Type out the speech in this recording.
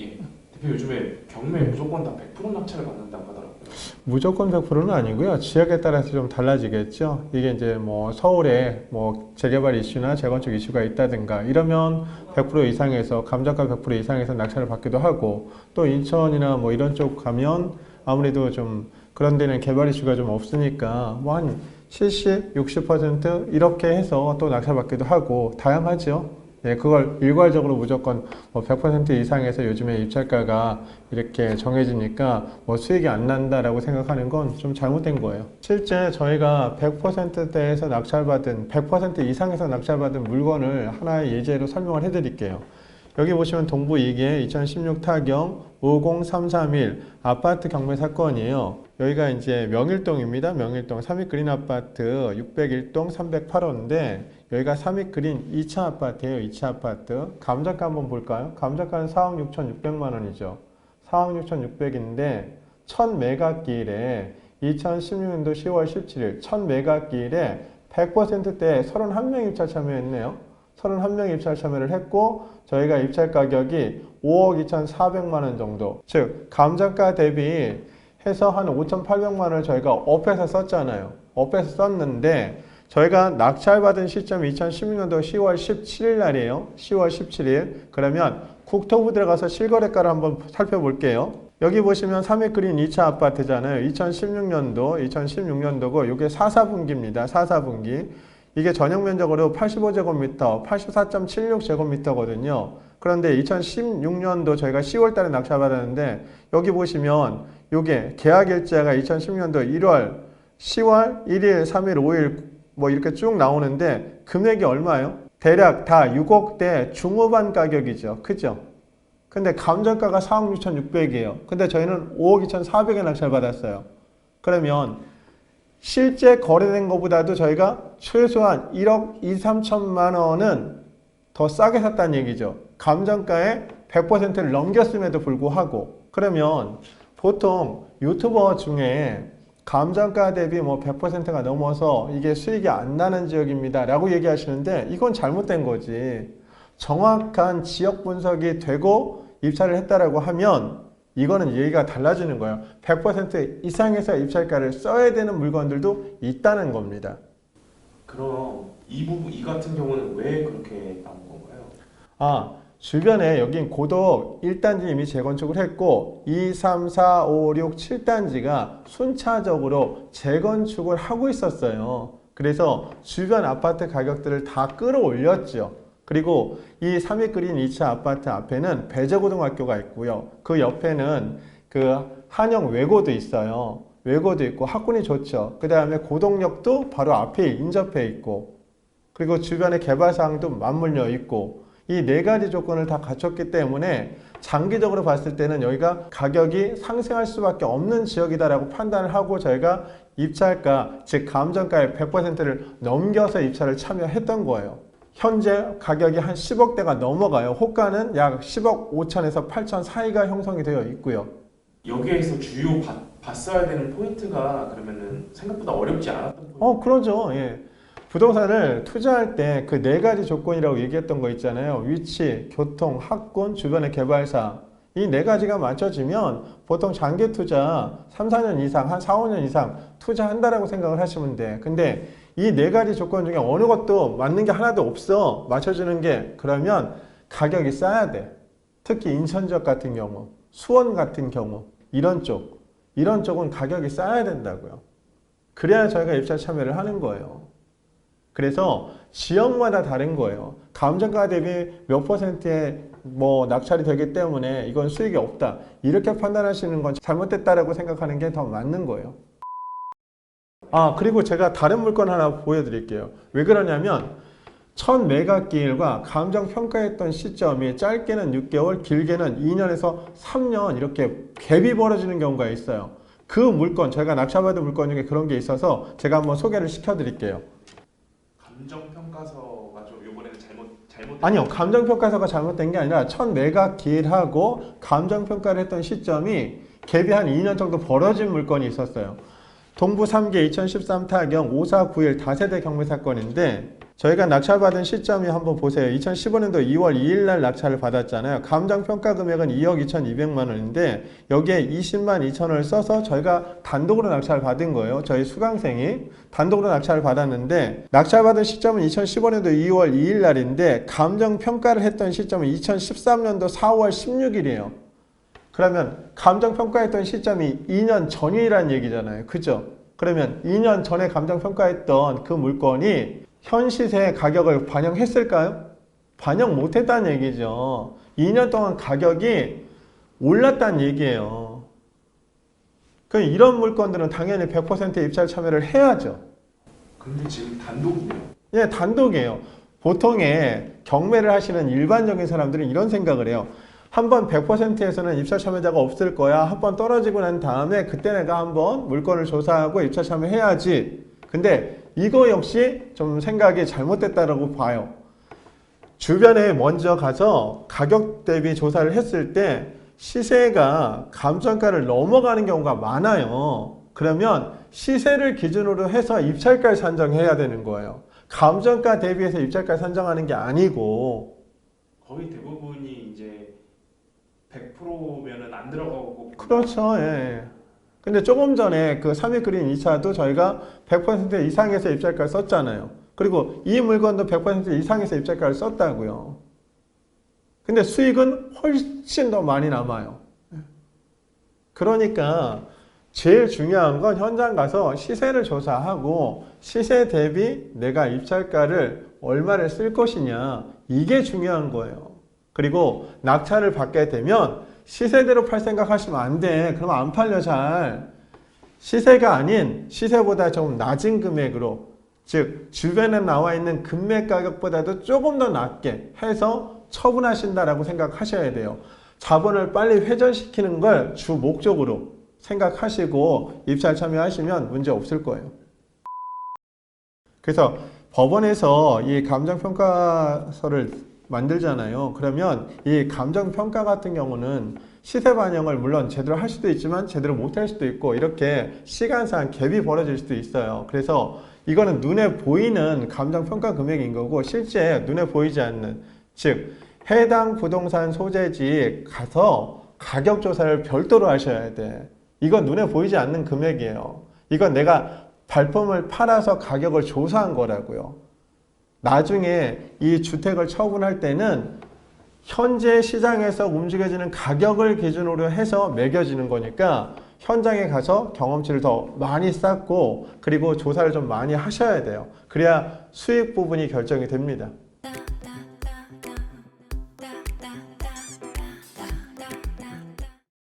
예. 대표 요즘에 경매 무조건 다 100% 낙찰을 받는다고 하더라고요. 무조건 100%는 아니고요. 지역에 따라서 좀 달라지겠죠. 이게 이제 뭐 서울에 뭐 재개발 이슈나 재건축 이슈가 있다든가 이러면 100% 이상에서 감정가 100% 이상에서 낙찰을 받기도 하고 또 인천이나 뭐 이런 쪽 가면 아무래도 좀 그런 데는 개발 이슈가 좀 없으니까 뭐한 70, 60% 이렇게 해서 또 낙찰 받기도 하고 다양하죠. 예, 그걸 일괄적으로 무조건 뭐 100% 이상에서 요즘에 입찰가가 이렇게 정해지니까 뭐 수익이 안 난다라고 생각하는 건 좀 잘못된 거예요. 실제 저희가 100%대에서 낙찰받은 100% 이상에서 낙찰받은 물건을 하나의 예제로 설명을 해드릴게요. 여기 보시면 동부 2개 2016 타경 50331 아파트 경매 사건이에요. 여기가 이제 명일동입니다. 명일동 3위 그린 아파트 601동 308호인데 여기가 3위 그린 2차 아파트예요. 2차 아파트. 감정가 한번 볼까요? 감정가는 4억 6,600만 원이죠. 4억 6,600인데 1000메가길에 2016년도 10월 17일 1000메가길에 100%대 31명 입찰 참여했네요. 31명 입찰 참여를 했고 저희가 입찰 가격이 5억 2,400만 원 정도. 즉 감정가 대비 해서 한 5,800만 원을 저희가 업해서 썼잖아요. 업해서 썼는데 저희가 낙찰받은 시점이 2016년도 10월 17일 날이에요. 10월 17일. 그러면 국토부 들어가서 실거래가를 한번 살펴볼게요. 여기 보시면 3위 그린 2차 아파트잖아요. 2016년도, 2016년도고 이게 4, 4분기입니다. 4, 4분기. 이게 전용 면적으로 85제곱미터, 84.76제곱미터거든요. 그런데 2016년도 저희가 10월 달에 낙찰받았는데 여기 보시면 요게 계약 일자가 2016년도 1월, 10월, 1일, 3일, 5일 뭐 이렇게 쭉 나오는데 금액이 얼마예요? 대략 다 6억대 중후반 가격이죠. 그죠? 근데 감정가가 4억 6,600이에요. 근데 저희는 5억 2,400에 낙찰받았어요. 그러면 실제 거래된 것보다도 저희가 최소한 1억 2, 3천만 원은 더 싸게 샀다는 얘기죠. 감정가의 100%를 넘겼음에도 불구하고 그러면 보통 유튜버 중에 감정가 대비 뭐 100%가 넘어서 이게 수익이 안 나는 지역입니다. 라고 얘기하시는데 이건 잘못된 거지. 정확한 지역 분석이 되고 입찰을 했다라고 하면 이거는 얘기가 달라지는 거예요. 100% 이상에서 입찰가를 써야 되는 물건들도 있다는 겁니다. 그럼 이 부분 이 같은 경우는 왜 그렇게 나온 건가요? 아, 주변에 여긴 고덕 1단지 이미 재건축을 했고 2, 3, 4, 5, 6, 7단지가 순차적으로 재건축을 하고 있었어요. 그래서 주변 아파트 가격들을 다 끌어올렸죠. 그리고 이 3위 그린 2차 아파트 앞에는 배재고등학교가 있고요. 그 옆에는 그 한영 외고도 있어요. 외고도 있고 학군이 좋죠. 그 다음에 고덕역도 바로 앞에 인접해 있고 그리고 주변에 개발 사항도 맞물려 있고 이 네 가지 조건을 다 갖췄기 때문에 장기적으로 봤을 때는 여기가 가격이 상승할 수밖에 없는 지역이다라고 판단을 하고 저희가 입찰가 즉 감정가의 100%를 넘겨서 입찰을 참여했던 거예요. 현재 가격이 한 10억대가 넘어가요. 호가는 약 10억 5천에서 8천 사이가 형성이 되어 있고요. 여기에서 주요 받, 봤어야 되는 포인트가 그러면은 생각보다 어렵지 않았던 포인트. 어, 그러죠. 예. 부동산을 투자할 때 그 네 가지 조건이라고 얘기했던 거 있잖아요. 위치, 교통, 학군, 주변의 개발사. 이 네 가지가 맞춰지면 보통 장기 투자 3, 4년 이상, 한 4, 5년 이상 투자한다라고 생각을 하시면 돼. 근데 이 네 가지 조건 중에 어느 것도 맞는 게 하나도 없어. 맞춰주는 게. 그러면 가격이 싸야 돼. 특히 인천 지역 같은 경우, 수원 같은 경우, 이런 쪽. 이런 쪽은 가격이 싸야 된다고요. 그래야 저희가 입찰 참여를 하는 거예요. 그래서 지역마다 다른 거예요. 감정가 대비 몇 퍼센트의 뭐 낙찰이 되기 때문에 이건 수익이 없다. 이렇게 판단하시는 건 잘못됐다라고 생각하는 게 더 맞는 거예요. 아, 그리고 제가 다른 물건 하나 보여드릴게요. 왜 그러냐면, 1000메가길과 감정 평가했던 시점이 짧게는 6개월, 길게는 2년에서 3년 이렇게 갭이 벌어지는 경우가 있어요. 그 물건, 제가 낙찰받은 물건 중에 그런 게 있어서 제가 한번 소개를 시켜드릴게요. 감정 평가서가 좀 이번에는 잘못 잘못 아니요, 감정평가서가 잘못된 게 아니라 1000메가길하고 감정평가를 했던 시점이 갭이 한 2년 정도 벌어진 물건이 있었어요. 동부 3개 2013 타경 5491 다세대 경매 사건인데 저희가 낙찰받은 시점이 한번 보세요. 2015년도 2월 2일 날 낙찰을 받았잖아요. 감정 평가 금액은 2억 2,200만 원인데 여기에 20만 2천 원을 써서 저희가 단독으로 낙찰을 받은 거예요. 저희 수강생이 단독으로 낙찰을 받았는데 낙찰받은 시점은 2015년도 2월 2일 날인데 감정 평가를 했던 시점은 2013년도 4월 16일이에요. 그러면 감정 평가했던 시점이 2년 전이란 얘기잖아요. 그죠? 그러면 2년 전에 감정 평가했던 그 물건이 현 시세의 가격을 반영했을까요? 반영 못했다는 얘기죠. 2년 동안 가격이 올랐다는 얘기예요. 그 이런 물건들은 당연히 100% 입찰 참여를 해야죠. 근데 지금 단독이에요. 예, 단독이에요. 보통의 경매를 하시는 일반적인 사람들은 이런 생각을 해요. 한번 100%에서는 입찰 참여자가 없을 거야. 한 번 떨어지고 난 다음에 그때 내가 한번 물건을 조사하고 입찰 참여해야지. 근데 이거 역시 좀 생각이 잘못됐다라고 봐요. 주변에 먼저 가서 가격 대비 조사를 했을 때 시세가 감정가를 넘어가는 경우가 많아요. 그러면 시세를 기준으로 해서 입찰가를 산정해야 되는 거예요. 감정가 대비해서 입찰가 산정하는 게 아니고 거의 대부분이 이제 100%면은 안 들어가고 그렇죠. 예. 근데 조금 전에 그 3위 그린 2차도 저희가 100% 이상에서 입찰가를 썼잖아요. 그리고 이 물건도 100% 이상에서 입찰가를 썼다고요. 근데 수익은 훨씬 더 많이 남아요. 예. 그러니까 제일 중요한 건 현장 가서 시세를 조사하고 시세 대비 내가 입찰가를 얼마를 쓸 것이냐 이게 중요한 거예요. 그리고 낙찰을 받게 되면 시세대로 팔 생각하시면 안 돼. 그러면 안 팔려 잘. 시세가 아닌 시세보다 좀 낮은 금액으로 즉 주변에 나와 있는 금매 가격보다도 조금 더 낮게 해서 처분하신다라고 생각하셔야 돼요. 자본을 빨리 회전시키는 걸 주 목적으로 생각하시고 입찰 참여하시면 문제 없을 거예요. 그래서 법원에서 이 감정평가서를 만들잖아요. 그러면 이 감정 평가 같은 경우는 시세 반영을 물론 제대로 할 수도 있지만 제대로 못 할 수도 있고 이렇게 시간상 갭이 벌어질 수도 있어요. 그래서 이거는 눈에 보이는 감정 평가 금액인 거고 실제 눈에 보이지 않는 즉 해당 부동산 소재지에 가서 가격 조사를 별도로 하셔야 돼. 이건 눈에 보이지 않는 금액이에요. 이건 내가 발품을 팔아서 가격을 조사한 거라고요. 나중에 이 주택을 처분할 때는 현재 시장에서 움직여지는 가격을 기준으로 해서 매겨지는 거니까 현장에 가서 경험치를 더 많이 쌓고 그리고 조사를 좀 많이 하셔야 돼요. 그래야 수익 부분이 결정이 됩니다.